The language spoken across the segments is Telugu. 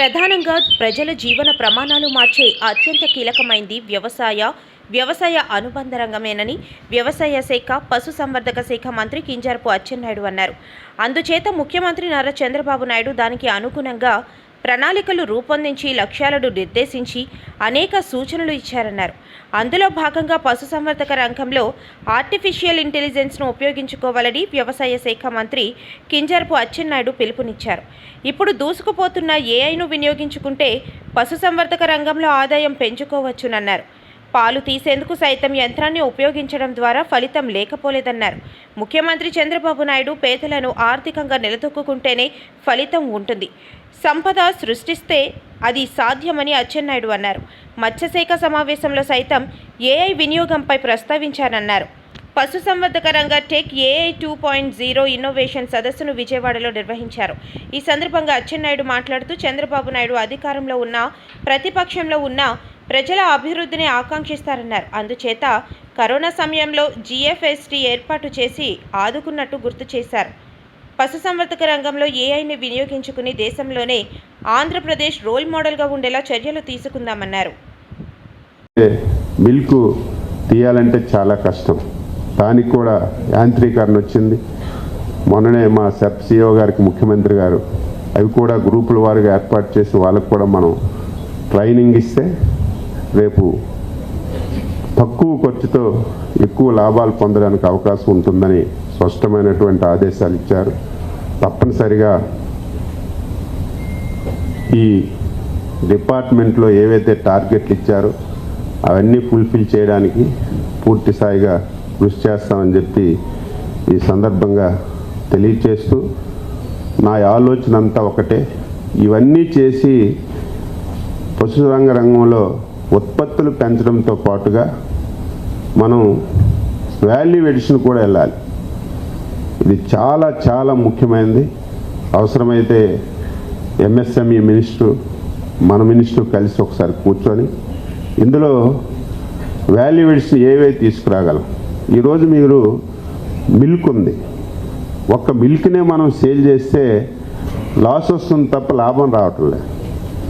ప్రధానంగా ప్రజల జీవన ప్రమాణాలు మార్చే అత్యంత కీలకమైంది వ్యవసాయ వ్యవసాయ అనుబంధ రంగమేనని వ్యవసాయ శాఖ పశుసంవర్ధక శాఖ మంత్రి కింజారపు అచ్చెన్నాయుడు అన్నారు. అందుచేత ముఖ్యమంత్రి నారా చంద్రబాబు నాయుడు దానికి అనుగుణంగా ప్రణాళికలు రూపొందించి లక్ష్యాలను నిర్దేశించి అనేక సూచనలు ఇచ్చారన్నారు. అందులో భాగంగా పశుసంవర్ధక రంగంలో ఆర్టిఫిషియల్ ఇంటెలిజెన్స్ను ఉపయోగించుకోవాలని వ్యవసాయ శాఖ మంత్రి కింజర్పు అచ్చెన్నాయుడు పిలుపునిచ్చారు. ఇప్పుడు దూసుకుపోతున్న ఏఐను వినియోగించుకుంటే పశుసంవర్ధక రంగంలో ఆదాయం పెంచుకోవచ్చునన్నారు. పాలు తీసేందుకు సైతం యంత్రాన్ని ఉపయోగించడం ద్వారా ఫలితం లేకపోలేదన్నారు. ముఖ్యమంత్రి చంద్రబాబు నాయుడు పేదలను ఆర్థికంగా నిలదొక్కుంటేనే ఫలితం ఉంటుంది. సంపద సృష్టిస్తే అది సాధ్యమని అచ్చెన్నాయుడు అన్నారు. మత్స్యశాఖ సమావేశంలో సైతం ఏఐ వినియోగంపై ప్రస్తావించారన్నారు. పశుసంవర్ధక రంగ tech AI two point zero innovation సదస్సును విజయవాడలో నిర్వహించారు. ఈ సందర్భంగా అచ్చెన్నాయుడు మాట్లాడుతూ చంద్రబాబు నాయుడు అధికారంలో ఉన్న ప్రతిపక్షంలో ఉన్న ప్రజల అభివృద్ధిని ఆకాంక్షిస్తారన్నారు. అందుచేత కరోనా సమయంలో జీఎఫ్ఎస్టీ ఏర్పాటు చేసి ఆదుకున్నట్టు గుర్తు చేశారు. పశుసంవర్ధక రంగంలో ఏఐని వినియోగించుకుని దేశంలోనే ఆంధ్రప్రదేశ్ రోల్ మోడల్గా ఉండేలా చర్యలు తీసుకుందామన్నారు. మిల్క్ తీయాలంటే చాలా కష్టం. దానికి కూడా యాంత్రీకరణ వచ్చింది. మొన్ననే మా సెప్ సిఓ గారికి ముఖ్యమంత్రి గారు అవి కూడా గ్రూపుల వారిగా ఏర్పాటు చేసి వాళ్ళకు కూడా మనం ట్రైనింగ్ ఇస్తే రేపు తక్కువ ఖర్చుతో ఎక్కువ లాభాలు పొందడానికి అవకాశం ఉంటుందని స్పష్టమైనటువంటి ఆదేశాలు ఇచ్చారు. తప్పనిసరిగా ఈ డిపార్ట్మెంట్లో ఏవైతే టార్గెట్లు ఇచ్చారో అవన్నీ ఫుల్ఫిల్ చేయడానికి పూర్తి స్థాయిగా కృషి చేస్తామని చెప్పి ఈ సందర్భంగా తెలియచేస్తూ నా ఆలోచన అంతా ఒకటే. ఇవన్నీ చేసి పశురంగ రంగంలో ఉత్పత్తులు పెంచడంతో పాటుగా మనం వాల్యూ ఎడిషన్ కూడా వెళ్ళాలి. ఇది చాలా చాలా ముఖ్యమైనది. అవసరమైతే ఎంఎస్ఎంఈ మినిస్టర్ మన మినిస్టర్ కలిసి ఒకసారి కూర్చొని ఇందులో వాల్యుయేట్స్ ఏవే తీసుకురాగలం ఈరోజు మీరు మిల్క్ ఉంది. ఒక్క మిల్క్నే మనం సేల్ చేస్తే లాస్ వస్తుంది తప్ప లాభం రావటం లేదు.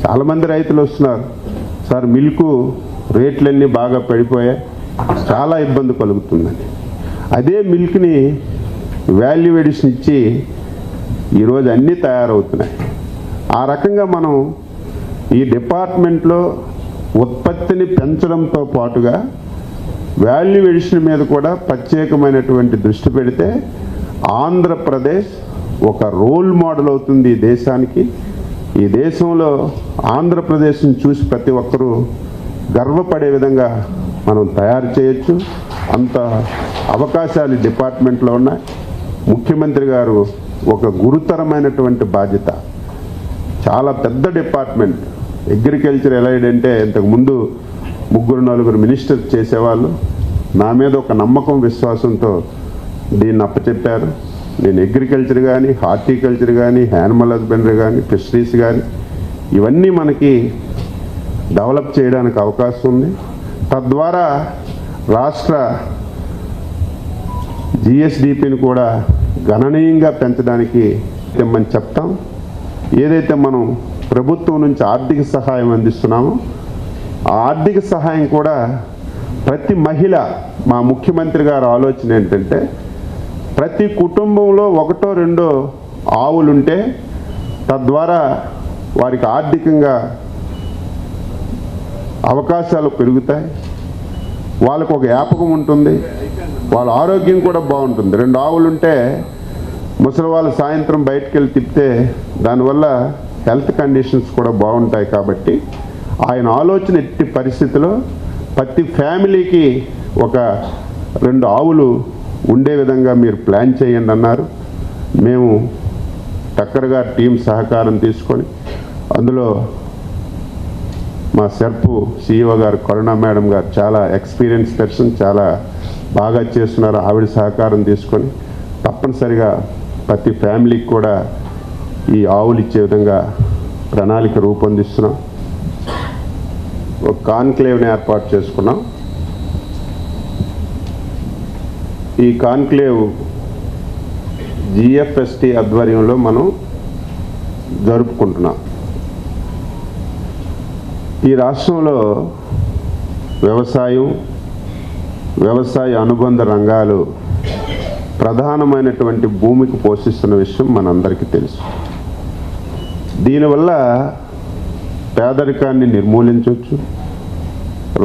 చాలామంది రైతులు వస్తున్నారు. సార్ మిల్క్ రేట్లన్నీ బాగా పడిపోయాయి. చాలా ఇబ్బంది కలుగుతుందని అదే మిల్క్ని వాల్యూ ఎడిషన్ ఇచ్చి ఈరోజు అన్నీ తయారవుతున్నాయి. ఆ రకంగా మనం ఈ డిపార్ట్మెంట్లో ఉత్పత్తిని పెంచడంతో పాటుగా వాల్యూ ఎడిషన్ మీద కూడా ప్రత్యేకమైనటువంటి దృష్టి పెడితే ఆంధ్రప్రదేశ్ ఒక రోల్ మోడల్ అవుతుంది ఈ దేశానికి. ఈ దేశంలో ఆంధ్రప్రదేశ్ని చూసి ప్రతి ఒక్కరూ గర్వపడే విధంగా మనం తయారు చేయొచ్చు. అంత అవకాశాలు డిపార్ట్మెంట్లో ఉన్నాయి. ముఖ్యమంత్రి గారు ఒక గురుతరమైనటువంటి బాధ్యత. చాలా పెద్ద డిపార్ట్మెంట్. అగ్రికల్చర్ ఎలైడ్ అంటే ఇంతకుముందు ముగ్గురు నలుగురు మినిస్టర్ చేసేవాళ్ళు. నా మీద ఒక నమ్మకం విశ్వాసంతో దీన్ని అప్పచెప్పారు. నేను అగ్రికల్చర్ కానీ హార్టికల్చర్ కానీ యానిమల్ హస్బెండరీ కానీ ఫిషరీస్ కానీ ఇవన్నీ మనకి డెవలప్ చేయడానికి అవకాశం ఉంది. తద్వారా రాష్ట్ర జిఎస్డిపిని కూడా గణనీయంగా పెంచడానికి తెమ్మని చెప్తాం. ఏదైతే మనం ప్రభుత్వం నుంచి ఆర్థిక సహాయం అందిస్తున్నామో ఆ ఆర్థిక సహాయం కూడా ప్రతి మహిళ మా ముఖ్యమంత్రి గారి ఆలోచన ఏంటంటే ప్రతి కుటుంబంలో ఒకటో రెండో ఆవులుంటే తద్వారా వారికి ఆర్థికంగా అవకాశాలు పెరుగుతాయి. వాళ్ళకు ఒక వ్యాపకం ఉంటుంది. వాళ్ళ ఆరోగ్యం కూడా బాగుంటుంది. రెండు ఆవులుంటే ముసలి వాళ్ళు సాయంత్రం బయటకు వెళ్ళి తిప్పితే దానివల్ల హెల్త్ కండిషన్స్ కూడా బాగుంటాయి కాబట్టి ఆయన ఆలోచన ఎట్టి పరిస్థితిలో ప్రతి ఫ్యామిలీకి ఒక రెండు ఆవులు ఉండే విధంగా మీరు ప్లాన్ చేయండి అన్నారు. మేము టక్కర్ గారి టీం సహకారం తీసుకొని అందులో మా సెర్పు సిఇఓ గారు కరుణా మేడం గారు చాలా ఎక్స్పీరియన్స్ పర్సన్ చాలా బాగా చేస్తున్నారు ఆవిడ సహకారం తీసుకొని తప్పనిసరిగా ప్రతి ఫ్యామిలీకి కూడా ఈ ఆవులు ఇచ్చే విధంగా ప్రణాళిక రూపొందిస్తున్నాం. ఒక కాన్క్లేవ్ని ఏర్పాటు చేసుకున్నాం. ఈ కాన్క్లేవ్ జిఎఫ్ఎస్టి ఆధ్వర్యంలో మనం జరుపుకుంటున్నాం. ఈ రాష్ట్రంలో వ్యవసాయం వ్యవసాయ అనుబంధ రంగాలు ప్రధానమైనటువంటి భూమికి పోషిస్తున్న విషయం మనందరికీ తెలుసు. దీనివల్ల పేదరికాన్ని నిర్మూలించవచ్చు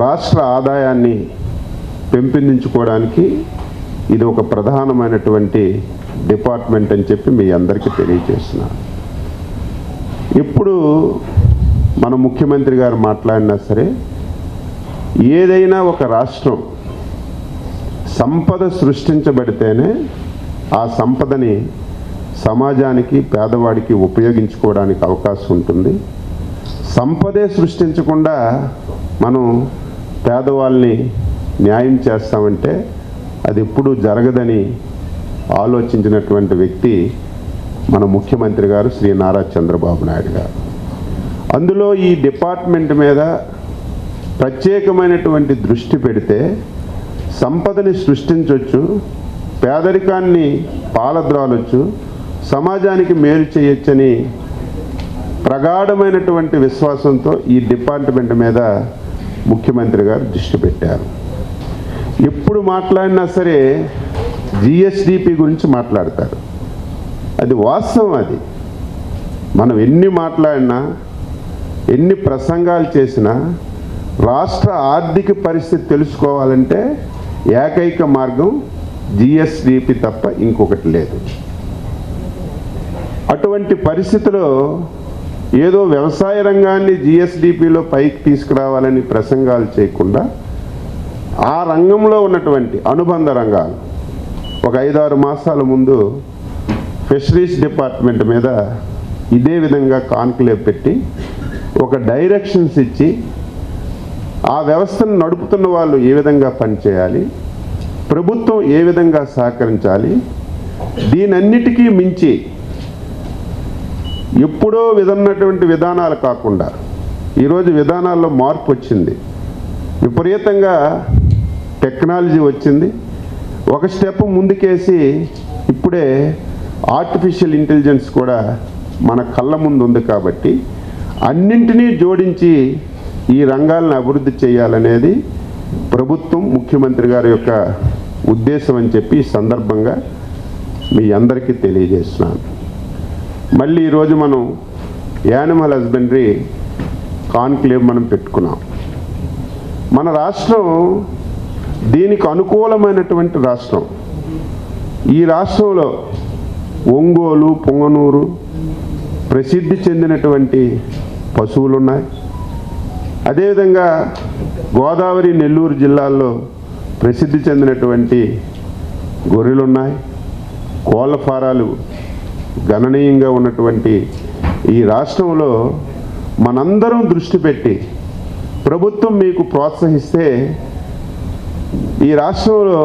రాష్ట్ర ఆదాయాన్ని పెంపొందించుకోవడానికి ఇది ఒక ప్రధానమైనటువంటి డిపార్ట్మెంట్ అని చెప్పి మీ అందరికీ తెలియజేస్తున్నాను ఇప్పుడు మన ముఖ్యమంత్రి గారు మాట్లాడినా సరే ఏదైనా ఒక రాష్ట్రం సంపద సృష్టించబడితేనే ఆ సంపదని సమాజానికి పేదవాడికి ఉపయోగించుకోవడానికి అవకాశం ఉంటుంది. సంపదే సృష్టించకుండా మనం పేదవాళ్ళని న్యాయం చేస్తామంటే అది ఎప్పుడూ జరగదని ఆలోచించినటువంటి వ్యక్తి మన ముఖ్యమంత్రి గారు శ్రీ నారా చంద్రబాబు నాయుడు గారు. అందులో ఈ డిపార్ట్మెంట్ మీద ప్రత్యేకమైనటువంటి దృష్టి పెడితే సంపదని సృష్టించవచ్చు పేదరికాన్ని పాలద్రాలొచ్చు సమాజానికి మేలు చేయొచ్చని ప్రగాఢమైనటువంటి విశ్వాసంతో ఈ డిపార్ట్మెంట్ మీద ముఖ్యమంత్రి గారు దృష్టి పెట్టారు. ఎప్పుడు మాట్లాడినా సరే జిఎస్డిపి గురించి మాట్లాడతారు. అది వాస్తవం అది. మనం ఎన్ని మాట్లాడినా ఎన్ని ప్రసంగాలు చేసినా రాష్ట్ర ఆర్థిక పరిస్థితి తెలుసుకోవాలంటే ఏకైక మార్గం జిఎస్డిపి తప్ప ఇంకొకటి లేదు. అటువంటి పరిస్థితిలో ఏదో వ్యవసాయ రంగాన్ని జిఎస్డిపిలో పైకి తీసుకురావాలని ప్రసంగాలు చేయకుండా ఆ రంగంలో ఉన్నటువంటి అనుబంధ రంగాలు ఒక ఐదారు మాసాల ముందు ఫిషరీస్ డిపార్ట్మెంట్ మీద ఇదే విధంగా కాన్క్లేవ్ పెట్టి ఒక డైరెక్షన్స్ ఇచ్చి ఆ వ్యవస్థను నడుపుతున్న వాళ్ళు ఏ విధంగా పనిచేయాలి? ప్రభుత్వం ఏ విధంగా సహకరించాలి? దీనన్నిటికీ మించి ఎప్పుడో విధన్నటువంటి విధానాలు కాకుండా ఈరోజు విధానాల్లో మార్పు వచ్చింది. విపరీతంగా టెక్నాలజీ వచ్చింది. ఒక స్టెప్ ముందుకేసి ఇప్పుడే ఆర్టిఫిషియల్ ఇంటెలిజెన్స్ కూడా మన కళ్ళ ముందు ఉంది కాబట్టి అన్నింటినీ జోడించి ఈ రంగాలను అభివృద్ధి చేయాలనేది ప్రభుత్వం ముఖ్యమంత్రి గారి యొక్క ఉద్దేశం అని చెప్పి ఈ సందర్భంగా మీ అందరికీ తెలియజేస్తున్నాను. మళ్ళీ ఈరోజు మనం యానిమల్ హస్బెండరీ కాన్క్లేవ్ మనం పెట్టుకున్నాం. మన రాష్ట్రం దీనికి అనుకూలమైనటువంటి రాష్ట్రం. ఈ రాష్ట్రంలో ఒంగోలు పొంగనూరు ప్రసిద్ధి చెందినటువంటి పశువులు ఉన్నాయి అదేవిధంగా గోదావరి నెల్లూరు జిల్లాల్లో ప్రసిద్ధి చెందినటువంటి గొర్రెలు ఉన్నాయి కోళ్ళ ఫారాలు గణనీయంగా ఉన్నటువంటి ఈ రాష్ట్రంలో మనందరం దృష్టి పెట్టి ప్రభుత్వం మీకు ప్రోత్సహిస్తే ఈ రాష్ట్రంలో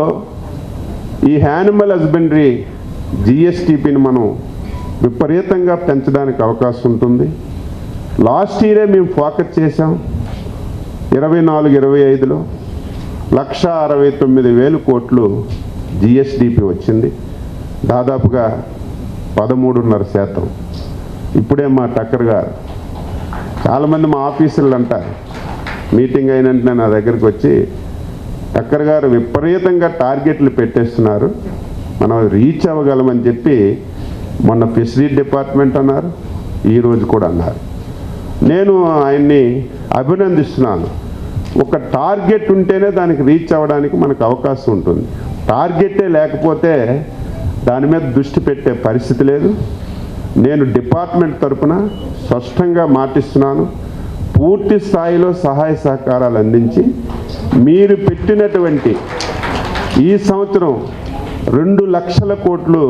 ఈ యానిమల్ హస్బెండరీ జిఎస్టిపిని మనం విపరీతంగా పెంచడానికి అవకాశం ఉంటుంది. లాస్ట్ ఇయరే మేము ఫోకస్ చేసాం ఇరవై నాలుగు ఇరవై ఐదులో లక్ష అరవై తొమ్మిది వేలు కోట్లు జిఎస్డిపి వచ్చింది. దాదాపుగా పదమూడున్నర శాతం. ఇప్పుడే మా టక్కర్ గారు చాలామంది మా ఆఫీసులు అంటారు. మీటింగ్ అయిన వెంటనే నా దగ్గరికి వచ్చి టక్కర్ గారు విపరీతంగా టార్గెట్లు పెట్టేస్తున్నారు. మనం రీచ్ అవ్వగలమని చెప్పి మొన్న ఫిషరీ డిపార్ట్మెంట్ అన్నారు. ఈరోజు కూడా అన్నారు. నేను ఆయన్ని అభినందిస్తున్నాను. ఒక టార్గెట్ ఉంటేనే దానికి రీచ్ అవ్వడానికి మనకు అవకాశం ఉంటుంది. టార్గెటే లేకపోతే దాని మీద దృష్టి పెట్టే పరిస్థితి లేదు. నేను డిపార్ట్మెంట్ తరపున స్పష్టంగా మాటిస్తున్నాను. పూర్తి స్థాయిలో సహాయ సహకారాలు అందించి మీరు పెట్టినటువంటి ఈ సంవత్సరం రెండు లక్షల కోట్లు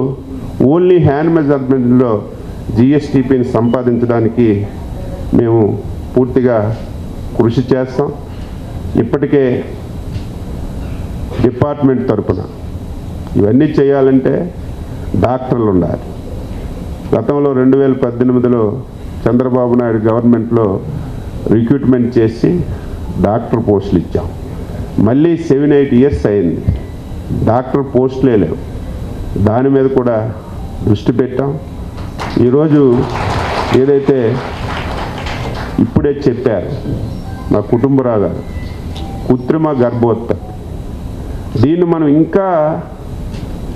ఓన్లీ హ్యాండ్ మెజర్మెంట్లో జిఎస్టిపిని సంపాదించడానికి మేము పూర్తిగా కృషి చేస్తాం. ఇప్పటికే డిపార్ట్మెంట్ తరపున ఇవన్నీ చేయాలంటే డాక్టర్లు ఉండాలి గతంలో రెండు వేల పద్దెనిమిదిలో చంద్రబాబు నాయుడు గవర్నమెంట్లో రిక్రూట్మెంట్ చేసి డాక్టర్ పోస్టులు ఇచ్చాం. మళ్ళీ సెవెన్ ఎయిట్ ఇయర్స్ అయింది. డాక్టర్ పోస్టులే లేవు. దాని మీద కూడా దృష్టి పెట్టాం. ఈరోజు ఏదైతే ఇప్పుడే చెప్పారు నా కుటుంబరాగారు కృత్రిమ గర్భోత్త దీన్ని మనం ఇంకా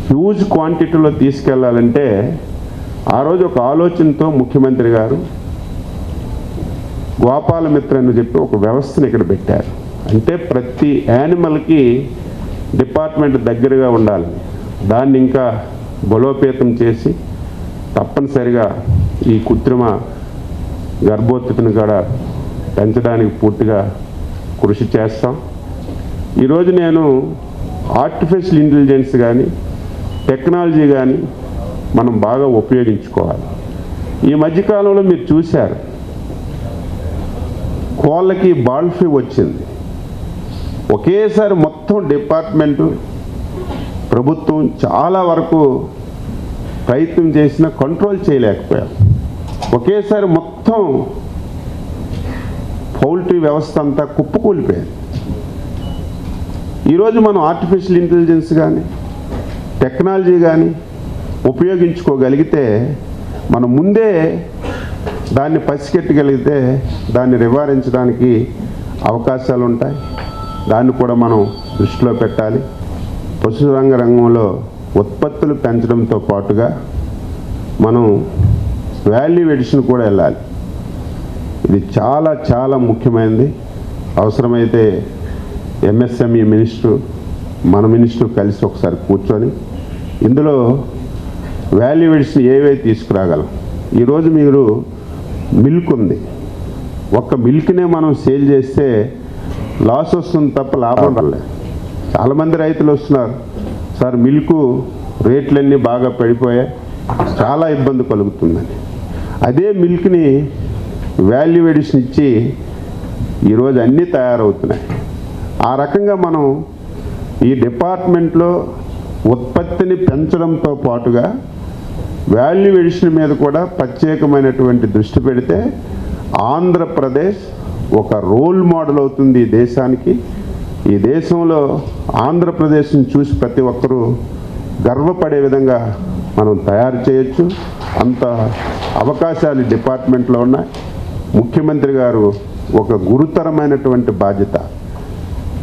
హ్యూజ్ క్వాంటిటీలో తీసుకెళ్ళాలంటే ఆ రోజు ఒక ఆలోచనతో ముఖ్యమంత్రి గారు గోపాలమిత్ర అని చెప్పి ఒక వ్యవస్థను ఇక్కడ పెట్టారు. అంటే ప్రతి యానిమల్కి డిపార్ట్మెంట్ దగ్గరగా ఉండాలి. దాన్ని ఇంకా బలోపేతం చేసి తప్పనిసరిగా ఈ కృత్రిమ గర్భోత్పత్తిని కూడా పెంచడానికి పూర్తిగా కృషి చేస్తాం. ఈరోజు నేను ఆర్టిఫిషియల్ ఇంటెలిజెన్స్ కానీ టెక్నాలజీ కానీ మనం బాగా ఉపయోగించుకోవాలి. ఈ మధ్యకాలంలో మీరు చూశారు కోళ్ళకి బాల్ ఫ్లూ వచ్చింది. ఒకేసారి మొత్తం డిపార్ట్మెంటు ప్రభుత్వం చాలా వరకు ప్రయత్నం చేసినా కంట్రోల్ చేయలేకపోయాం. ఒకేసారి మొత్తం మొత్తం పౌల్ట్రీ వ్యవస్థ అంతా కుప్పకూలిపోయింది. ఈరోజు మనం ఆర్టిఫిషియల్ ఇంటెలిజెన్స్ కానీ టెక్నాలజీ కానీ ఉపయోగించుకోగలిగితే మనం ముందే దాన్ని పసికెట్టగలిగితే దాన్ని నివారించడానికి అవకాశాలు ఉంటాయి దాన్ని కూడా మనం దృష్టిలో పెట్టాలి. పశురంగ రంగంలో ఉత్పత్తులు పెంచడంతో పాటుగా మనం వాల్యూ ఎడిషన్ కూడా వెళ్ళాలి. ఇది చాలా చాలా ముఖ్యమైనది. అవసరమైతే ఎంఎస్ఎంఈ మినిస్టర్ మన మినిస్టర్ కలిసి ఒకసారి కూర్చొని ఇందులో వాల్యూ ఎడిషన్ ఏవే తీసుకురాగలం ఈరోజు మీరు మిల్క్ ఉంది. ఒక్క మిల్క్నే మనం సేల్ చేస్తే లాస్ వస్తుంది తప్ప లాభం రాలేదు చాలామంది రైతులు వస్తున్నారు. సార్ మిల్క్ రేట్లన్నీ బాగా పడిపోయాయి చాలా ఇబ్బంది కలుగుతుందని అదే మిల్క్ని వాల్యూ ఎడిషన్ ఇచ్చి ఈరోజు అన్నీ తయారవుతున్నాయి. ఆ రకంగా మనం ఈ డిపార్ట్మెంట్లో ఉత్పత్తిని పెంచడంతో పాటుగా వాల్యూ ఎడిషన్ మీద కూడా ప్రత్యేకమైనటువంటి దృష్టి పెడితే ఆంధ్రప్రదేశ్ ఒక రోల్ మోడల్ అవుతుంది ఈ దేశానికి. ఈ దేశంలో ఆంధ్రప్రదేశ్ని చూసి ప్రతి ఒక్కరూ గర్వపడే విధంగా మనం తయారు చేయొచ్చు. అంత అవకాశాలు డిపార్ట్మెంట్లో ఉన్నాయి. ముఖ్యమంత్రి గారు ఒక గురుతరమైనటువంటి బాధ్యత.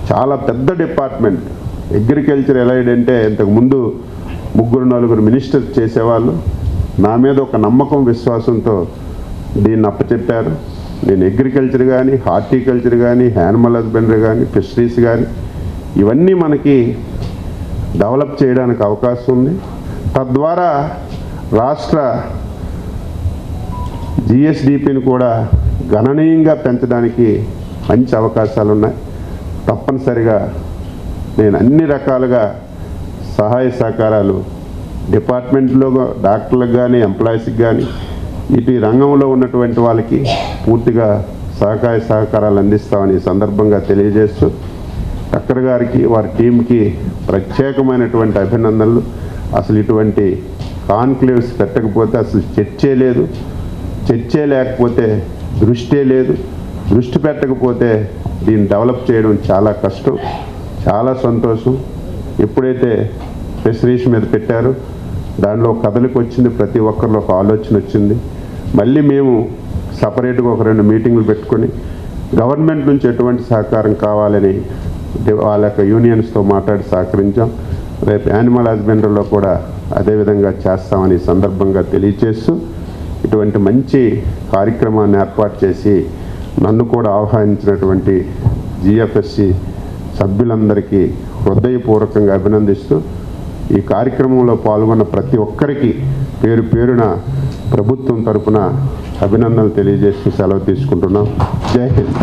చాలా పెద్ద డిపార్ట్మెంట్. అగ్రికల్చర్ ఎలైడ్ అంటే ఇంతకుముందు ముగ్గురు నలుగురు మినిస్టర్ చేసేవాళ్ళు. నా మీద ఒక నమ్మకం విశ్వాసంతో దీన్ని అప్పచెప్పారు. నేను అగ్రికల్చర్ కానీ హార్టికల్చర్ కానీ యానిమల్ హస్బెండరీ కానీ ఫిషరీస్ కానీ ఇవన్నీ మనకి డెవలప్ చేయడానికి అవకాశం ఉంది. తద్వారా రాష్ట్ర జిఎస్డిపిని కూడా గణనీయంగా పెంచడానికి మంచి అవకాశాలు ఉన్నాయి తప్పనిసరిగా నేను అన్ని రకాలుగా సహాయ సహకారాలు డిపార్ట్మెంట్లో డాక్టర్లకు కానీ ఎంప్లాయీస్కి కానీ ఇటు రంగంలో ఉన్నటువంటి వాళ్ళకి పూర్తిగా సహకార సహకారాలు అందిస్తామని సందర్భంగా తెలియజేస్తూ డాక్టర్ గారికి వారి టీంకి ప్రత్యేకమైనటువంటి అభినందనలు. అసలు ఇటువంటి కాన్క్లేవ్స్ పెట్టకపోతే అసలు చర్చే లేదు. చర్చే లేకపోతే దృష్టే లేదు. దృష్టి పెట్టకపోతే దీన్ని డెవలప్ చేయడం చాలా కష్టం చాలా సంతోషం. ఎప్పుడైతే ఫిషరీస్ మీద పెట్టారో దానిలో కథలకు వచ్చింది ప్రతి ఒక్కరిలో ఒక ఆలోచన వచ్చింది. మళ్ళీ మేము సపరేట్గా ఒక రెండు మీటింగ్లు పెట్టుకొని గవర్నమెంట్ నుంచి ఎటువంటి సహకారం కావాలని వాళ్ళ యొక్క యూనియన్స్తో మాట్లాడి సహకరించాం. రేపు యానిమల్ హస్బెండరీలో కూడా అదేవిధంగా చేస్తామని సందర్భంగా తెలియచేస్తూ ఇటువంటి మంచి కార్యక్రమాన్ని ఏర్పాటు చేసి నన్ను కూడా ఆహ్వానించినటువంటి జిఎఫ్ఎస్సి సభ్యులందరికీ హృదయపూర్వకంగా అభినందిస్తూ ఈ కార్యక్రమంలో పాల్గొన్న ప్రతి ఒక్కరికి పేరు పేరున ప్రభుత్వం తరపున అభినందనలు తెలియజేస్తూ సెలవు తీసుకుంటున్నాం. జై హింద్.